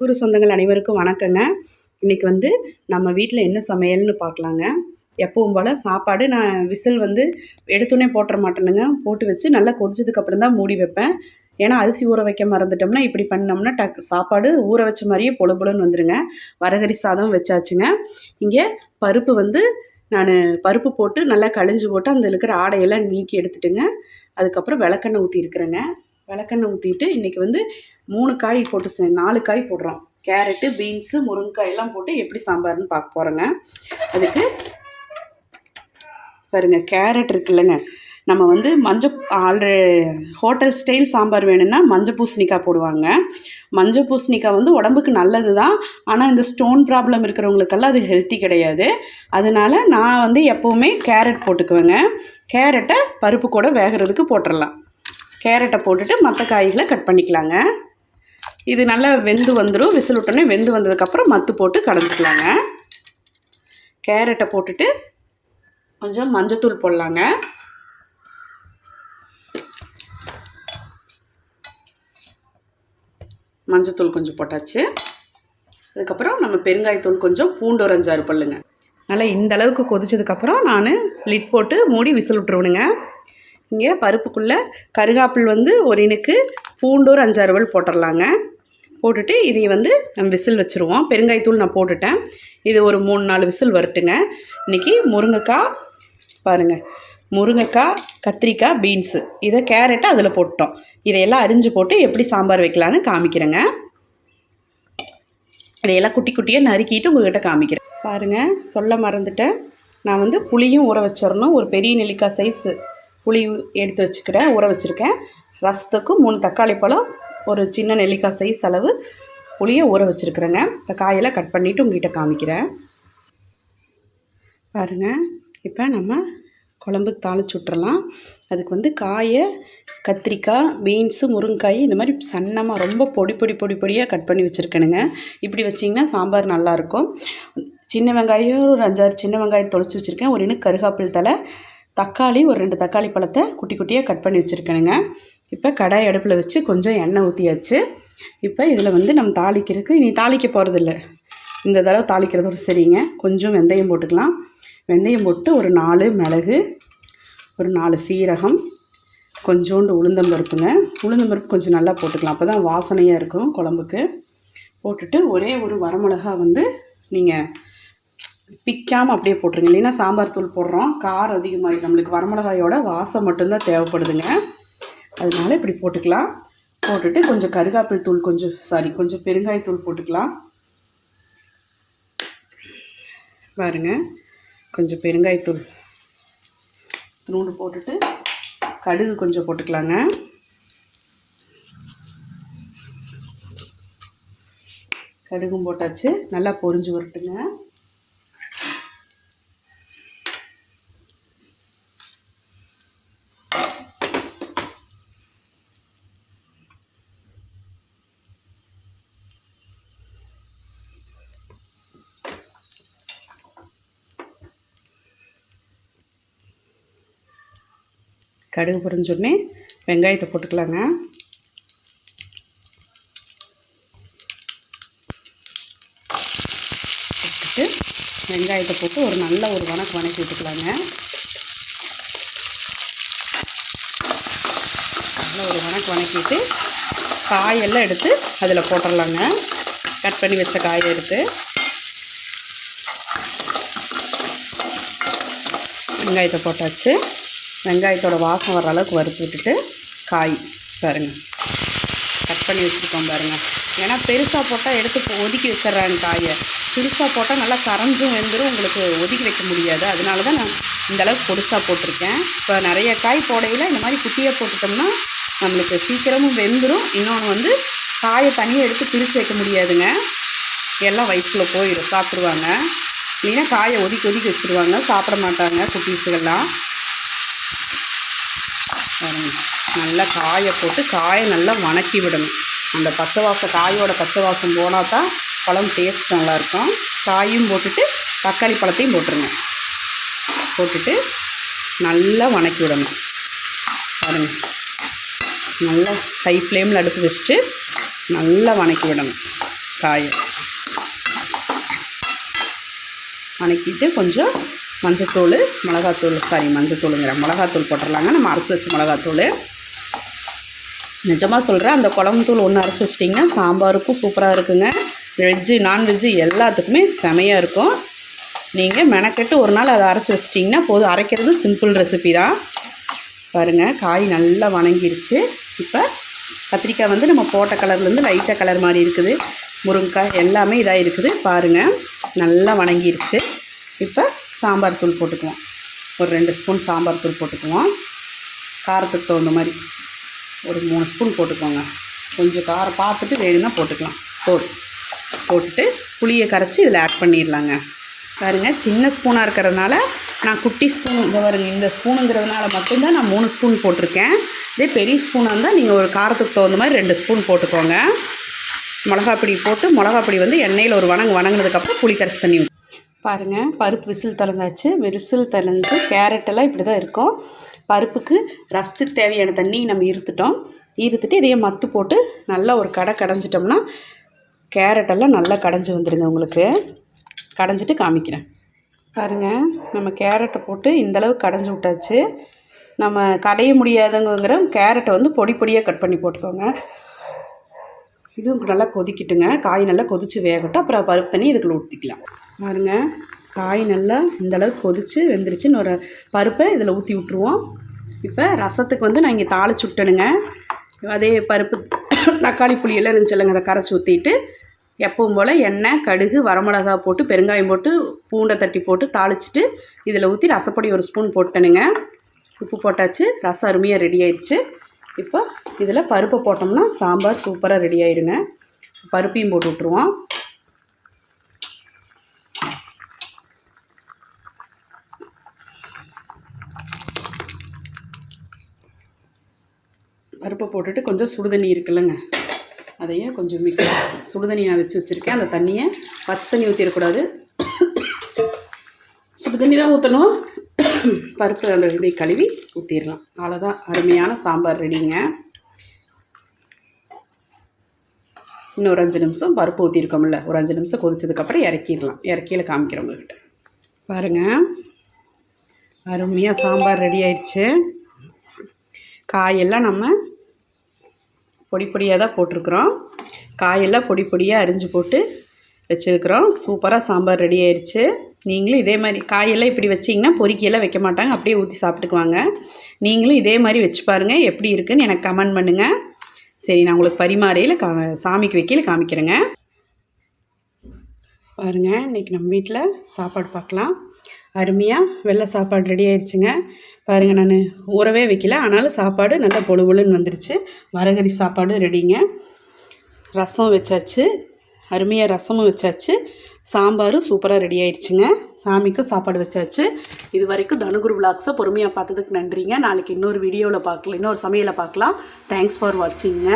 குரு சொந்தங்கள் அனைவருக்கும் வணக்கங்க. இன்றைக்கி வந்து நம்ம வீட்டில் என்ன சமையல்னு பார்க்கலாங்க. எப்பவும் போல் சாப்பாடு நான் விசில் வந்து எடுத்தோடனே போட்டுற மாட்டேனுங்க. போட்டு வச்சு நல்லா கொதிச்சதுக்கப்புறம் தான் மூடி வைப்பேன். ஏன்னா அரிசி ஊற வைக்க மறந்துட்டோம்னா இப்படி பண்ணோம்னா டக் சாப்பாடு ஊற வச்ச மாதிரியே பொழு பொழுன்னு வந்துடுங்க வரகரி சாதம் வச்சாச்சுங்க. இங்கே பருப்பு வந்து நான் பருப்பு போட்டு நல்லா கழிஞ்சு போட்டு அந்த இருக்கிற ஆடையெல்லாம் நீக்கி எடுத்துட்டுங்க. அதுக்கப்புறம் விளக்கெண்ணெய் ஊற்றிருக்கிறேங்க விளக்கெண்ணெய் ஊற்றிட்டு இன்றைக்கி வந்து மூணு காய் போட்டு செ நாலு காய் போடுறோம். கேரட்டு பீன்ஸு முருங்கைக்காய் எல்லாம் போட்டு எப்படி சாம்பார்னு பார்க்க போகிறோங்க அதுக்கு பாருங்க கேரட் இருக்குல்லங்க. நம்ம வந்து மஞ்சள் ஆல்ரெ ஹோட்டல் ஸ்டைல் சாம்பார் வேணும்னா மஞ்சள் பூசணிக்காய் போடுவாங்க. மஞ்சள் பூசணிக்காய் வந்து உடம்புக்கு நல்லது தான் ஆனால் இந்த ஸ்டோன் ப்ராப்ளம் இருக்கிறவங்களுக்கெல்லாம் அது ஹெல்த்தி கிடையாது. அதனால் நான் வந்து எப்போவுமே கேரட் போட்டுக்குவேங்க. கேரட்டை பருப்பு கூட வேகிறதுக்கு போட்டுடலாம் கேரட்டை போட்டுட்டு மற்ற காய்களை கட் பண்ணிக்கலாங்க. இது நல்லா வெந்து வந்துடும் விசில் விட்டோன்னே வெந்து வந்ததுக்கப்புறம் மத்து போட்டு கடைஞ்சிக்கலாங்க. கேரட்டை போட்டுட்டு கொஞ்சம் மஞ்சத்தூள் போடலாங்க. மஞ்சத்தூள் கொஞ்சம் போட்டாச்சு. அதுக்கப்புறம் நம்ம பெருங்காயத்தூள் கொஞ்சம் பூண்டு ஒரு அஞ்சாறு பல்லுங்க நல்லா இந்த அளவுக்கு கொதிச்சதுக்கப்புறம் நான் லிட் போட்டு மூடி விசில் விட்டுருவணுங்க இங்கே பருப்புக்குள்ளே கருகாப்பிள் வந்து ஒரு இனுக்கு பூண்டு ஒரு அஞ்சாறு வல் போட்டுடலாங்க போட்டுட்டு இதை வந்து நம்ம விசில் வச்சுருவோம். பெருங்காயத்தூள் நான் போட்டுட்டேன். இது ஒரு மூணு நாலு விசில் வரட்டுங்க. இன்றைக்கி முருங்கைக்காய் பாருங்கள் முருங்கைக்காய் கத்திரிக்காய் பீன்ஸு இதை கேரட்டை அதில் போட்டோம் இதையெல்லாம் அரிஞ்சு போட்டு எப்படி சாம்பார் வைக்கலான்னு காமிக்கிறேங்க. இதையெல்லாம் குட்டி குட்டியாக நறுக்கிட்டு உங்கள்கிட்ட காமிக்கிறேன். பாருங்கள் சொல்ல மறந்துட்டேன். நான் வந்து புளியும் ஊற வச்சிடணும். ஒரு பெரிய நெல்லிக்காய் சைஸு புளி எடுத்து வச்சுக்கிறேன் ஊற வச்சுருக்கேன். ரசத்துக்கு மூணு தக்காளி பழம் ஒரு சின்ன நெல்லிக்காய் சைஸ் அளவு புளியை ஊற வச்சுருக்குறேங்க. இப்போ காயெல்லாம் கட் பண்ணிவிட்டு உங்ககிட்ட காமிக்கிறேன். பாருங்கள் இப்போ நம்ம குழம்புக்கு தாளிச்சு விட்றலாம் அதுக்கு வந்து காயை கத்திரிக்காய் பீன்ஸு முருங்காய் இந்த மாதிரி சன்னமாக ரொம்ப பொடி பொடி பொடி பொடியாக கட் பண்ணி வச்சுருக்கணுங்க இப்படி வச்சிங்கன்னா சாம்பார் நல்லாயிருக்கும் சின்ன வெங்காயம் ஒரு அஞ்சாறு சின்ன வெங்காயம் தொலைச்சி வச்சுருக்கேன். ஒரு இன்னும் கருகாப்பில் தலை தக்காளி ஒரு ரெண்டு தக்காளி பழத்தை குட்டி குட்டியாக கட் பண்ணி வச்சுருக்கணுங்க இப்போ கடாய் அடுப்பில் வச்சு கொஞ்சம் எண்ணெய் ஊற்றியாச்சு இப்போ இதில் வந்து நம்ம தாளிக்கிறதுக்கு இனி தாளிக்க போகிறதில்ல இந்த தடவை தாளிக்கிறதோட சரிங்க. கொஞ்சம் வெந்தயம் போட்டுக்கலாம். வெந்தயம் போட்டு ஒரு நாலு மிளகு ஒரு நாலு சீரகம் கொஞ்சோண்டு உளுந்தம்பருப்புங்க உளுந்தம்பருப்பு கொஞ்சம் நல்லா போட்டுக்கலாம். அப்போ தான் வாசனையாக இருக்கும் குழம்புக்கு. போட்டுட்டு ஒரே ஒரு வரமிளகா வந்து நீங்கள் பிக்காமல் அப்படியே போட்டுருங்க. இல்லைன்னா சாம்பார் தூள் போடுறோம். காரம் அதிகமாக நம்மளுக்கு வரமிளகாயோட வாசம் மட்டும்தான் தேவைப்படுதுங்க. அதனால இப்படி போட்டுக்கலாம். போட்டுட்டு கொஞ்சம் கருகாப்பில் தூள் கொஞ்சம் சாரி கொஞ்சம் பெருங்காயத்தூள் போட்டுக்கலாம். பாருங்க கொஞ்சம் பெருங்காயத்தூள் நூறு போட்டுட்டு கடுகு கொஞ்சம் போட்டுக்கலாங்க. கடுகும் போட்டாச்சு நல்லா பொரிஞ்சு வரட்டுங்க. கடுகு பொரிஞ்சோடனே வெங்காயத்தை போட்டுக்கலாங்க. போட்டுட்டு வெங்காயத்தை போட்டு ஒரு நல்ல ஒரு வணக்கு வணக்கி விட்டுக்கலாங்க. நல்ல ஒரு வணக்கு வணக்கிட்டு காயெல்லாம் எடுத்து அதில் போட்டுடலாங்க கட் பண்ணி வச்ச காயை எடுத்து. வெங்காயத்தை போட்டாச்சு. வெங்காயத்தோட வாசம் வர அளவுக்கு வறுத்து விட்டுட்டு காய் பாருங்கள் கட் பண்ணி வச்சுருக்கோம் பாருங்கள் ஏன்னா பெருசாக போட்டால் எடுத்து ஒதுக்கி வச்சிட்றேன் காயை. பெருசாக போட்டால் நல்லா கரைஞ்சும் வெந்துடும் உங்களுக்கு ஒதுக்கி வைக்க முடியாது. அதனால தான் நான் இந்தளவுக்கு பொருசாக போட்டிருக்கேன். இப்போ நிறைய காய் போடையில் இந்த மாதிரி குட்டியாக போட்டுட்டோம்னா நம்மளுக்கு சீக்கிரமும் வெந்துடும் இன்னொன்று வந்து காயை தனியாக எடுத்து பிரித்து வைக்க முடியாதுங்க. எல்லாம் வயிற்றில் போயிடும் சாப்பிடுவாங்க. இல்லைன்னா காயை ஒதுக்கி ஒதுக்கி வச்சுருவாங்க. சாப்பிட மாட்டாங்க குட்டீஸுகள்லாம். நல்லா காயை போட்டு காயை நல்லா வணக்கி விடணும். அந்த பச்சை வாசம் காயோட பச்சை வாசம் போனால் தான் பழம் டேஸ்ட் நல்லாயிருக்கும். காயும் போட்டுட்டு தக்காளி பழத்தையும் போட்டுருங்க. போட்டுட்டு நல்லா வணக்கி விடணும். பாருங்க. நல்லா ஹை ஃப்ளேமில் அடுப்பு வச்சுட்டு நல்லா வணக்கி விடணும் காயை. வணக்கிட்டு கொஞ்சம் மஞ்சத்தூள் மிளகாத்தூள் சாரி மஞ்சத்தூளுங்கிற மிளகாத்தூள் போட்டுடலாங்க. நம்ம அரைச்சி வச்ச மிளகாத்தூள். நிஜமாக சொல்கிறேன் அந்த குழம்புத்தூள் ஒன்று அரைச்சி வச்சிட்டிங்கன்னா சாம்பாருக்கும் சூப்பராக இருக்குங்க. வெஜ்ஜு நான்வெஜ்ஜு எல்லாத்துக்குமே செமையாக இருக்கும். நீங்கள் மெனக்கெட்டு ஒரு நாள் அதை அரைச்சி வச்சிட்டிங்கன்னா போதும். அரைக்கிறது சிம்பிள் ரெசிபி தான். பாருங்கள் காய் நல்லா வணங்கிருச்சு. இப்போ கத்திரிக்காய் வந்து நம்ம போட்ட கலர்லேருந்து லைட்டாக கலர் மாதிரி இருக்குது. முருங்கைக்காய் எல்லாமே இதாக இருக்குது. பாருங்கள் நல்லா வணங்கிருச்சு. இப்போ சாம்பார் தூள் போட்டுக்குவோம். ஒரு ரெண்டு ஸ்பூன் சாம்பார் தூள் போட்டுக்குவோம். காரத்துக்கு தகுந்த மாதிரி ஒரு மூணு ஸ்பூன் போட்டுக்கோங்க. கொஞ்சம் காரம் பார்த்துட்டு வேணும்னா போட்டுக்கலாம். போடு போட்டுட்டு புளியை கரைச்சி இதில் ஆட் பண்ணிடலாங்க. பாருங்க சின்ன ஸ்பூனாக இருக்கிறதுனால நான் குட்டி ஸ்பூன் இதை பாருங்க இந்த ஸ்பூனுங்கிறதுனால மட்டும்தான் நான் மூணு ஸ்பூன் போட்டிருக்கேன். இதே பெரிய ஸ்பூனாக இருந்தால் நீங்கள் ஒரு காரத்துக்கு தகுந்த மாதிரி ரெண்டு ஸ்பூன் போட்டுக்கோங்க. மிளகாப்பொடி போட்டு மிளகாப்பொடி வந்து எண்ணெயில் ஒரு வணங்கு வணங்கினதுக்கப்புறம் புளி கரைச்சி தண்ணி பாருங்கள் பருப்பு விசில் திறந்தாச்சு. விசில் திறந்து கேரட்டெல்லாம் இப்படி தான் இருக்கும். பருப்புக்கு ரசத்துக்கு தேவையான தண்ணி நம்ம இருத்துட்டோம். இருத்துட்டு இதையே மத்து போட்டு நல்லா ஒரு கடை கடைஞ்சிட்டோம்னா கேரட்டெல்லாம் நல்லா கடைஞ்சி வந்துடுங்க உங்களுக்கு. கடைஞ்சிட்டு காமிக்கிறேன். பாருங்கள் நம்ம கேரட்டை போட்டு இந்தளவு கடைஞ்சி விட்டாச்சு. நம்ம கடைய முடியாதவங்கிற கேரட்டை வந்து பொடி பொடியாக கட் பண்ணி போட்டுக்கோங்க. இதுவும் நல்லா கொதிக்கட்டுங்க. காய் நல்லா கொதித்து வேகட்டும். அப்புறம் பருப்பு தண்ணி இதுக்குள்ள ஊற்றிக்கலாம் பாருங்க. காய் நல்லா இந்த அளவுக்கு கொதித்து வெந்துருச்சுன்னு ஒரு பருப்பை இதில் ஊற்றி விட்ருவோம் இப்போ ரசத்துக்கு வந்து நான் இங்கே தாளிச்சு விட்டனுங்க. அதே பருப்பு தக்காளி புளி எல்லாம் அதை கரைச்சி ஊற்றிட்டு எப்பவும் போல் எண்ணெய் கடுகு வரமிளகா போட்டு பெருங்காயம் போட்டு பூண்டை தட்டி போட்டு தாளிச்சிட்டு இதில் ஊற்றி ரசப்பொடி ஒரு ஸ்பூன் போட்டனுங்க. உப்பு போட்டாச்சு. ரசம் அருமையாக ரெடி ஆயிடுச்சு இப்போ இதில் பருப்பை போட்டோம்னா சாம்பார் சூப்பராக ரெடி ஆயிருங்க. பருப்பையும் போட்டு விட்ருவோம் பருப்பை போட்டுட்டு கொஞ்சம் சுடுதண்ணி இருக்குல்லங்க. அதையும் கொஞ்சம் மிக்ஸ் சுடுதண்ணி நான் வச்சு வச்சுருக்கேன். அந்த தண்ணியை பச்சை தண்ணி ஊற்றிடக்கூடாது சுடு தண்ணி தான் ஊற்றணும் பருப்பு அந்த இப்படி கழுவி ஊற்றிடலாம் அவ்வளோதான் அருமையான சாம்பார் ரெடிங்க. இன்னும் ஒரு அஞ்சு நிமிஷம் பருப்பு ஊற்றிருக்கோம்ல ஒரு அஞ்சு நிமிஷம் கொதிச்சதுக்கப்புறம் இறக்கிடலாம். இறக்கியில் காமிக்கிறோம் உங்ககிட்ட பாருங்கள் அருமையாக சாம்பார் ரெடி ஆயிடுச்சு. காயெல்லாம் நம்ம பொடி பொடியாக தான் போட்டிருக்குறோம். காயெல்லாம் பொடி பொடியாக அரிஞ்சு போட்டு வச்சுருக்குறோம். சூப்பராக சாம்பார் ரெடி ஆயிடுச்சு நீங்களும் இதே மாதிரி காயெல்லாம் இப்படி வச்சிங்கன்னா பொறிக்கையெல்லாம் வைக்க மாட்டாங்க. அப்படியே ஊற்றி சாப்பிட்டுக்குவாங்க. நீங்களும் இதே மாதிரி வச்சு பாருங்கள் எப்படி இருக்குன்னு எனக்கு கமெண்ட் பண்ணுங்கள் சரி நான் உங்களுக்கு பரிமாறையில் கா சாமிக்கு வைக்கையில் காமிக்கிறேங்க. பாருங்கள் இன்றைக்கி நம்ம வீட்டில் சாப்பாடு பார்க்கலாம். அருமையாக வெள்ளை சாப்பாடு ரெடி ஆயிடுச்சுங்க பாருங்கள் நான் ஊறவே வைக்கல. ஆனாலும் சாப்பாடு நல்லா பொழு பொழுன்னு வந்துருச்சு. வரகறி சாப்பாடு ரெடிங்க ரசம் வச்சாச்சு. அருமையாக ரசமும் வச்சாச்சு. சாம்பாரும் சூப்பராக ரெடி ஆயிடுச்சுங்க சாமிக்கும் சாப்பாடு வச்சாச்சு. இது வரைக்கும் தனுகுரு விளாக்ஸை பொறுமையாக பார்த்ததுக்கு நன்றிங்க. நாளைக்கு இன்னொரு வீடியோவில் பார்க்கலாம் இன்னொரு சமையலை பார்க்கலாம். Thanks for வாட்சிங்க